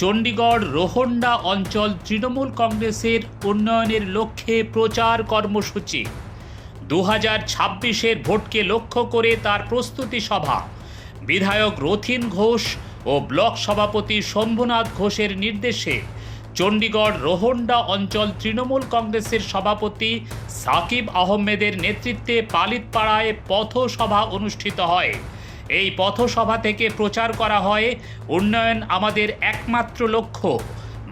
চণ্ডীগড় রোহন্ডা অঞ্চল তৃণমূল কংগ্রেসের উন্নয়নের লক্ষ্যে প্রচার কর্মসূচি। দু হাজার ছাব্বিশের ভোটকে লক্ষ্য করে তার প্রস্তুতি সভা। বিধায়ক রথিন ঘোষ ও ব্লক সভাপতি শম্ভুনাথ ঘোষের নির্দেশে চণ্ডীগড় রোহন্ডা অঞ্চল তৃণমূল কংগ্রেসের সভাপতি সাকিব আহমেদের নেতৃত্বে পালিতপাড়ায় পথসভা অনুষ্ঠিত হয়। এই পথসভা থেকে প্রচার করা হয় উন্নয়ন আমাদের একমাত্র লক্ষ্য।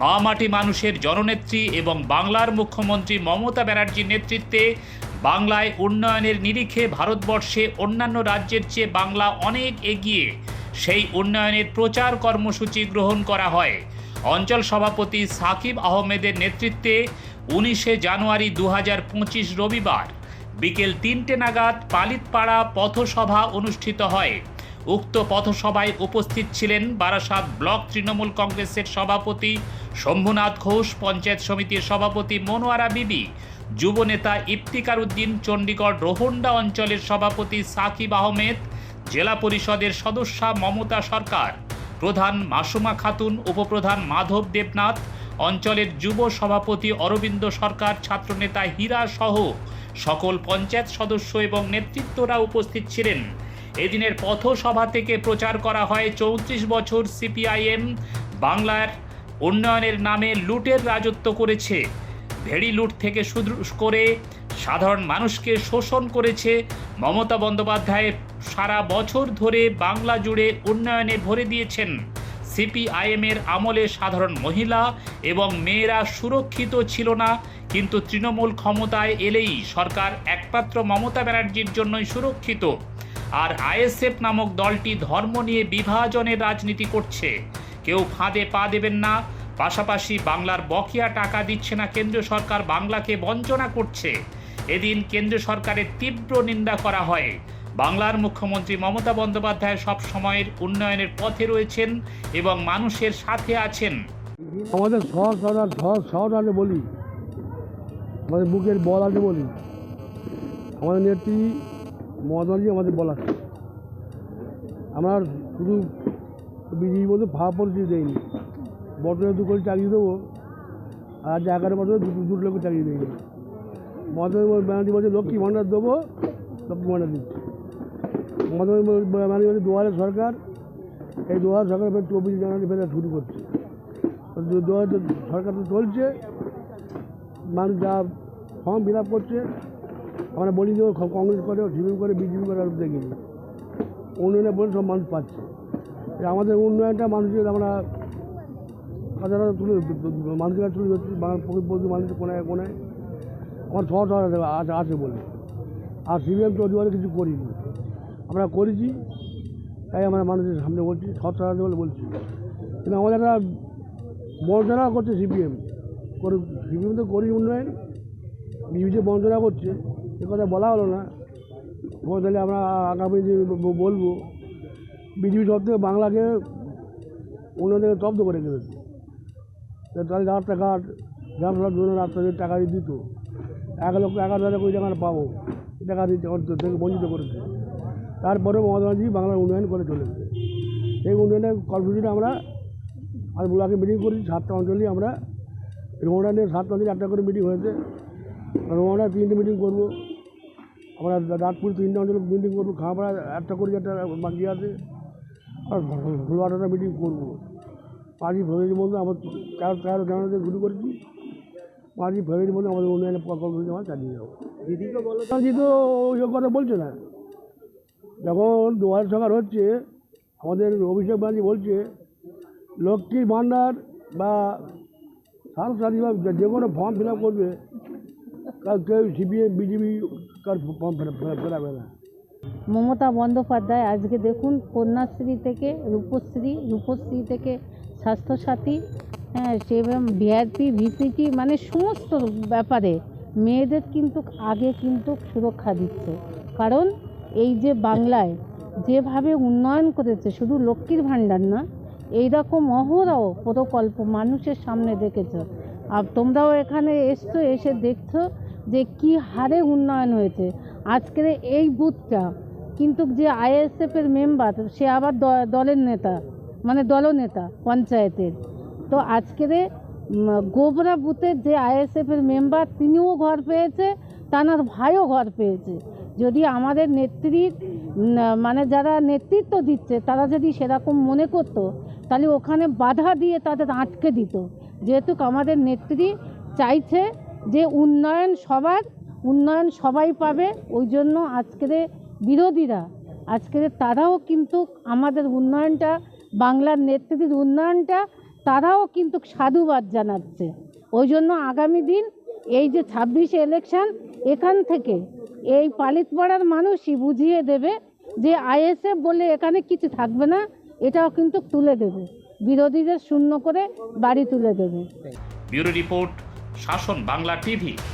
মামাটি মানুষের জননেত্রী এবং বাংলার মুখ্যমন্ত্রী মমতা ব্যানার্জির নেতৃত্বে বাংলায় উন্নয়নের নিরিখে ভারতবর্ষে অন্যান্য রাজ্যের চেয়ে বাংলা অনেক এগিয়ে সেই উন্নয়নের প্রচার কর্মসূচি গ্রহণ করা হয়। অঞ্চল সভাপতি সাকিব আহমেদের নেতৃত্বে উনিশে জানুয়ারি দু হাজার পঁচিশ রবিবার বিকেল তিনটে নাগাদ পালিতপাড়া পথসভা অনুষ্ঠিত হয়। উক্ত পথসভায় উপস্থিত ছিলেন বারাসাত ব্লক তৃণমূল কংগ্রেসের সভাপতি শম্ভুনাথ ঘোষ, পঞ্চায়েত সমিতির সভাপতি মনোয়ারা বিবি, যুবনেতা ইফতিকার উদ্দিন চণ্ডীগড় রোহন্ডা অঞ্চলের সভাপতি সাকিব আহমেদ, জেলা পরিষদের সদস্যা মমতা সরকার, প্রধান মাসুমা খাতুন, উপপ্রধান মাধব দেবনাথ অঞ্চলের যুব সভাপতি অরবিন্দ সরকার, ছাত্রনেতা হীরা সহ সকল পঞ্চায়েত সদস্য এবং নেতৃত্বরা উপস্থিত ছিলেন। এদিনের পথসভা থেকে প্রচার করা হয় চৌত্রিশ বছর সিপিআইএম বাংলার উন্নয়নের নামে লুটের রাজত্ব করেছে। ভেড়ি লুট থেকে শুরু করে সাধারণ মানুষকে শোষণ করেছে। মমতা বন্দ্যোপাধ্যায় সারা বছর ধরে বাংলা জুড়ে উন্নয়নে ভরে দিয়েছেন। সিপিআইএম এর আমলে সাধারণ মহিলা এবং মেয়েরা সুরক্ষিত ছিল না, কিন্তু তৃণমূল ক্ষমতায় এলেই সরকার একমাত্র মমতা ব্যানার্জির জন্যই সুরক্ষিত। আর আইএসএফ নামক দলটি ধর্ম নিয়ে বিভাজনের রাজনীতি করছে। কেউ ফাঁদে পা দেবেন না, পাশাপাশি বাংলার বকেয়া টাকা দিচ্ছে না কেন্দ্রীয় সরকার, বাংলাকে বঞ্চনা করছে। এদিন কেন্দ্র সরকারের তীব্র নিন্দা করা হয়। বাংলার মুখ্যমন্ত্রী মমতা বন্দ্যোপাধ্যায় সব সময়ের উন্নয়নের পথে রয়েছেন এবং মানুষের সাথে আছেন। আমাদের সরকার সহজ সহজ আনে বলি। আমাদের বুকের বল আছে বলি। আমাদের নেত্রী মহাত্মাজি আমাদের বলা আমরা শুধু বিজেপি বলতে ভাব পরিচয় দেয়নি বর্তমানে দু কোটি চাকরি দেবো। আর আজ এগারো বছরে দুটো দুটো লোকের চাকরি দেয়নি মহাত্মা ব্যানার্জি বলছে, লক্ষ্মী ভাণ্ডার দেবো, লক্ষ্মী ভাণ্ডার দিচ্ছি। মহাত্মা ব্যানার্জি বলছে দুয়ারে সরকার, এই দুয়ারে সরকার চব্বিশ জানুয়ারি ফের শুরু করছে। দু- দু হাজার সরকার তো চলছে, মানুষ যা ফর্ম ফিল আপ করছে, আমরা বলি যে কংগ্রেস করে, সিপিএম করে, বিজেপি করে, আর দেখিনি উন্নয়নের বলে সব মানুষ পাচ্ছে। আমাদের উন্নয়নটা মানুষের আমরা কথাটা তুলে মানুষের কাছে তুলে ধরছি প্রকৃত বলছি মানুষের কোনায় কোনায়। আমার সহজ আছে বলে। আর সিপিএম চৌধুরী কিছু করিনি। আমরা করেছি, তাই আমরা মানুষের সামনে বলছি সহায়তা বলে বলছি। কিন্তু আমাদের একটা বঞ্চনা করছে সিপিএম। করে সিপিএম তো করি উন্নয়ন, বিজেপি বঞ্চনা করছে, এ কথা বলা হলো না। তাহলে আমরা আগামী যে বলব, বিজেপি সব থেকে বাংলাকে উন্নয়নের স্তব্ধ করে গেছে তাহলে রাস্তাঘাট গ্রামসভার জন্য রাস্তাঘাট টাকা দিত। এক লক্ষ এগারো হাজার কোটি টাকা পাবো। টাকা দিতে থেকে বঞ্চিত করেছে। তারপরে মমতা ব্যানার্জি বাংলার উন্নয়ন করে চলেছে। এই উন্নয়নের কর্মসূচিটা আমরা আর ব্লকে মিটিং করেছি সাতটা অঞ্চলেই আমরা রোমনা নিয়ে সাতটা অঞ্চলে একটা করে মিটিং হয়েছে। রোমনা তিনটে মিটিং করব আমরা রাতপুর তিনটে অঞ্চলে মিটিং করব খাওয়াপাড়া একটা করে একটা বাকি আছে আর মিটিং করব। পাঁচই ফেব্রুয়ারির মধ্যে আমার তেরো তেরো জানুয়ারিতে শুরু করেছি। পাঁচই ফেব্রুয়ারির মধ্যে আমাদের উন্নয়নের কর্মসূচি আমরা চালিয়ে যাব। দিদিকে বলো। তো ওই কথা বলছে না। যখন দুয়ার সরকার হচ্ছে, আমাদের অভিষেক ব্যানার্জি বলছে লক্ষ্মীর ভাণ্ডার বা সাংসারিক বা যে কোনো ফর্ম ফিল আপ করবে কার কেউ সিপিএম বিজেপি কার ফর্ম ফেরাবে না। মমতা বন্দ্যোপাধ্যায় আজকে দেখুন, কন্যাশ্রী থেকে রূপশ্রী রূপশ্রী থেকে স্বাস্থ্যসাথী হ্যাঁ সেরকম ভিআরপি ভিসিটি মানে সমস্ত ব্যাপারে মেয়েদের কিন্তু আগে কিন্তু সুরক্ষা দিচ্ছে। কারণ এই যে বাংলায় যেভাবে উন্নয়ন করেছে, শুধু লক্ষ্মীর ভাণ্ডার না, এইরকম অহরহ প্রকল্প মানুষের সামনে দেখেছ। আর তোমরাও এখানে এসছো, এসে দেখছ যে কি হারে উন্নয়ন হয়েছে। আজকের এই বুথটা, কিন্তু যে আইএসএফের মেম্বার, সে আবার দলের নেতা মানে দলনেতা, পঞ্চায়েতের। তো আজকের গোবরা বুথের যে আইএসএফের মেম্বার, তিনিও ঘর পেয়েছে, তানার ভাইও ঘর পেয়েছে। যদি আমাদের নেত্রীর মানে যারা নেতৃত্ব দিচ্ছে, তারা যদি সেরকম মনে করতো, তাহলে ওখানে বাধা দিয়ে তাদের আটকে দিত। যেহেতু আমাদের নেত্রী চাইছে যে উন্নয়ন সবার, উন্নয়ন সবাই পাবে, ওই জন্য আজকের বিরোধীরা, আজকের তারাও কিন্তু আমাদের উন্নয়নটা, বাংলার নেতৃত্বের উন্নয়নটা, তারাও কিন্তু সাধুবাদ জানাচ্ছে। ওই জন্য আগামী দিন এই যে ছাব্বিশে ইলেকশন এখান থেকে এই পালিতপাড়ার মানুষই বুঝিয়ে দেবে যে আইএসএফ বলে এখানে কিছু থাকবে না, এটাও কিন্তু তুলে দেবে। বিরোধীদের শূন্য করে বাড়ি তুলে দেবে। ব্যুরো রিপোর্ট, শাসন বাংলা টিভি।